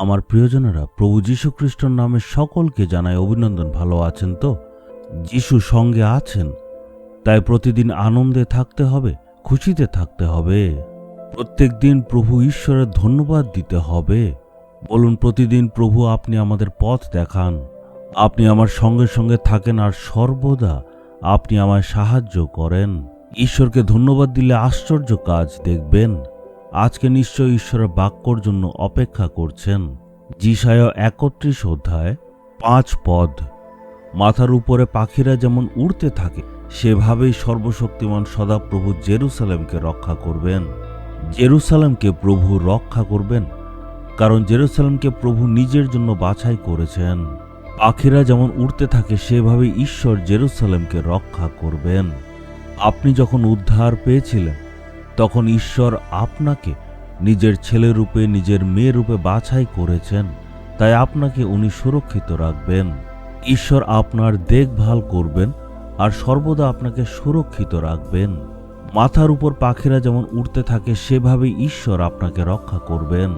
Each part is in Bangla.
আমার প্রিয়জনেরা প্রভু যীশু খ্রিস্টর নামে সকলকে জানাই অভিনন্দন, ভালো আছেন তো? যিশু সঙ্গে আছেন, তাই প্রতিদিন আনন্দে থাকতে হবে, খুশিতে থাকতে হবে। প্রত্যেক দিন প্রভু ঈশ্বরের ধন্যবাদ দিতে হবে। বলুন, প্রতিদিন প্রভু আপনি আমাদের পথ দেখান। আপনি আমার সঙ্গে সঙ্গে থাকেন আর সর্বদা আপনি আমায় সাহায্য করেন। ঈশ্বরকে ধন্যবাদ দিলে আশ্চর্য কাজ দেখবেন। আজকে নিশ্চয় ঈশ্বরের বাক্যর জন্য অপেক্ষা করছেন। জিসায় একত্রিশ অধ্যায় পাঁচ পদ। মাথার উপরে পাখিরা যেমন উড়তে থাকে, সেভাবেই সর্বশক্তিমান সদাপ্রভু জেরুসালেমকে রক্ষা করবেন। জেরুসালেমকে প্রভু রক্ষা করবেন, কারণ জেরুসালেমকে প্রভু নিজের জন্য বাছাই করেছেন। পাখিরা যেমন উড়তে থাকে সেভাবে ঈশ্বর জেরুসালেমকে রক্ষা করবেন। আপনি যখন উদ্ধার পেয়েছিলেন তখন ঈশ্বর আপনাকে নিজের ছেলে রূপে, নিজের মেয়ে রূপে বাছাই করেছেন। তাই আপনাকে উনি সুরক্ষিত রাখবেন। ঈশ্বর আপনার দেখভাল করবেন আর সর্বদা আপনাকে সুরক্ষিত রাখবেন। মাথার উপর পাখিরা যেমন উড়তে থাকে, সেভাবে ঈশ্বর আপনাকে রক্ষা করবেন।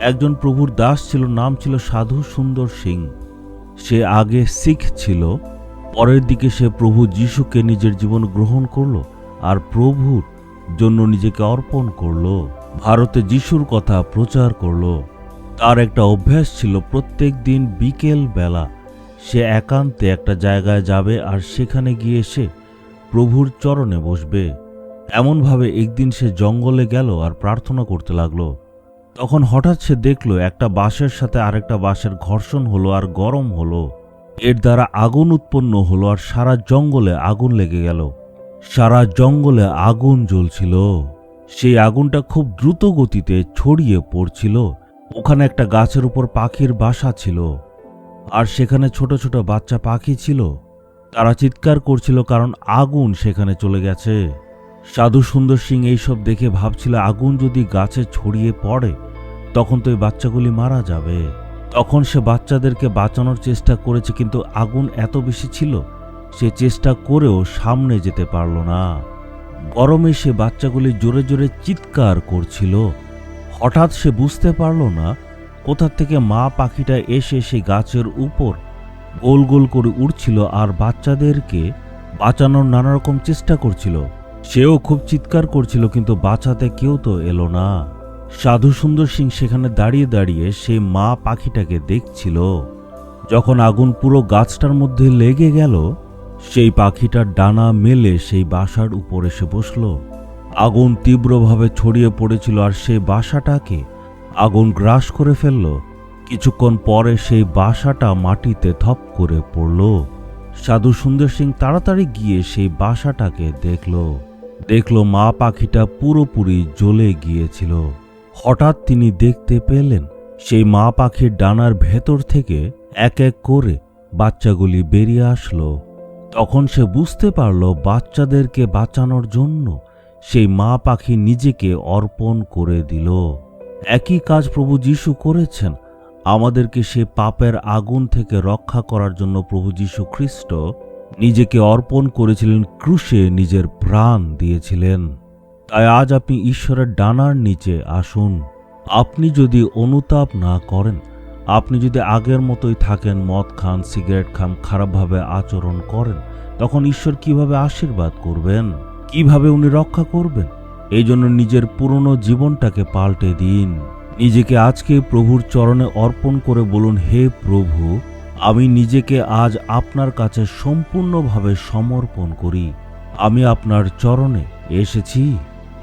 একজন প্রভুর দাস ছিল, নাম ছিল সাধু সুন্দর সিং। সে আগে শিখ ছিল। পরের দিকে সে প্রভু যিশুকে নিজের জীবন গ্রহণ করল আর প্রভুর জন্য নিজেকে অর্পণ করল, ভারতে যিশুর কথা প্রচার করল। তার একটা অভ্যাস ছিল, প্রত্যেক দিন বিকেল বেলা সে একান্তে একটা জায়গায় যাবে আর সেখানে গিয়ে সে প্রভুর চরণে বসবে। এমনভাবে একদিন সে জঙ্গলে গেল আর প্রার্থনা করতে লাগল। তখন হঠাৎ সে দেখল, একটা বাঁশের সাথে আরেকটা বাঁশের ঘর্ষণ হলো আর গরম হলো। এর দ্বারা আগুন উৎপন্ন হলো আর সারা জঙ্গলে আগুন লেগে গেল। সারা জঙ্গলে আগুন জ্বলছিল। সেই আগুনটা খুব দ্রুত গতিতে ছড়িয়ে পড়ছিল। ওখানে একটা গাছের উপর পাখির বাসা ছিল। আর সেখানে ছোট ছোট বাচ্চা পাখি ছিল। তারা চিৎকার করছিল কারণ আগুন সেখানে চলে গেছে। সাধু সুন্দর সিং এইসব দেখে ভাবছিল আগুন যদি গাছে ছড়িয়ে পড়ে, তখন তো এই বাচ্চাগুলি মারা যাবে। তখন সে বাচ্চাদেরকে বাঁচানোর চেষ্টা করেছে কিন্তু আগুন এত বেশি ছিল সে চেষ্টা করেও সামনে যেতে পারল না। গরমে সে বাচ্চাগুলি জোরে জোরে চিৎকার করছিল। হঠাৎ সে বুঝতে পারল না কোথা থেকে মা পাখিটা এসে সে গাছের উপর গোল গোল করে উড়ছিল আর বাচ্চাদেরকে বাঁচানোর নানা রকম চেষ্টা করছিল। সেও খুব চিৎকার করছিল কিন্তু বাঁচাতে কেউ তো এলো না। সাধু সুন্দর সিং সেখানে দাঁড়িয়ে দাঁড়িয়ে সেই মা পাখিটাকে দেখছিল। যখন আগুন পুরো গাছটার মধ্যে লেগে গেল সেই পাখিটার ডানা মেলে সেই বাসার উপর এসে বসল। আগুন তীব্রভাবে ছড়িয়ে পড়েছিল আর সেই বাসাটাকে আগুন গ্রাস করে ফেলল। কিছুক্ষণ পরে সেই বাসাটা মাটিতে থপ করে পড়ল। সাধু সুন্দর সিং তাড়াতাড়ি গিয়ে সেই বাসাটাকে দেখল। দেখল মা পাখিটা পুরোপুরি জ্বলে গিয়েছিল। হঠাৎ তিনি দেখতে পেলেন, সেই মা পাখির ডানার ভেতর থেকে এক এক করে বাচ্চাগুলি বেরিয়ে আসলো। তখন সে বুঝতে পারল বাচ্চাদেরকে বাঁচানোর জন্য সেই মা পাখি নিজেকে অর্পণ করে দিল। একই কাজ প্রভু যীশু করেছেন। আমাদেরকে সে পাপের আগুন থেকে রক্ষা করার জন্য প্রভু যীশু খ্রিস্ট নিজেকে অর্পণ করেছিলেন, ক্রুশে নিজের প্রাণ দিয়েছিলেন। তাই আজ আপনি ঈশ্বরের ডানার নিচে আসুন। আপনি যদি অনুতাপ না করেন আপনি যদি আগের মতোই থাকেন, মদ খান, সিগারেট খান, খারাপভাবে আচরণ করেন, তখন ঈশ্বর কীভাবে আশীর্বাদ করবেন? কীভাবে উনি রক্ষা করবেন? এই জন্য নিজের পুরনো জীবনটাকে পাল্টে দিন। নিজেকে আজকে প্রভুর চরণে অর্পণ করে বলুন, হে প্রভু, আমি নিজেকে আজ আপনার কাছে সম্পূর্ণভাবে সমর্পণ করি। আমি আপনার চরণে এসেছি।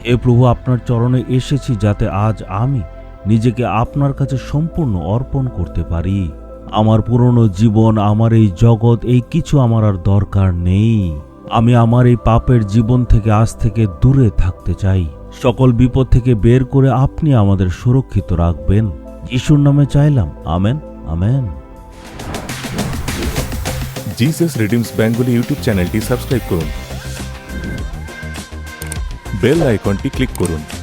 হে প্রভু, আপনার চরণে এসেছি যাতে আজ আমি নিজেকে আপনার কাছে সম্পূর্ণ অর্পণ করতে পারি। আমার পুরনো জীবন, আমার এই জগৎ, এই কিছু আমার আর দরকার নেই। আমি আমার এই পাপের জীবন থেকে, আজ থেকে দূরে থাকতে চাই। সকল বিপদ থেকে বের করে আপনি আমাদের সুরক্ষিত রাখবেন। যিশুর নামে চাইলাম। Amen. Amen. Jesus redeems Bengali YouTube চ্যানেলটি সাবস্ক্রাইব করুন। বেল আইকনটি ক্লিক করুন।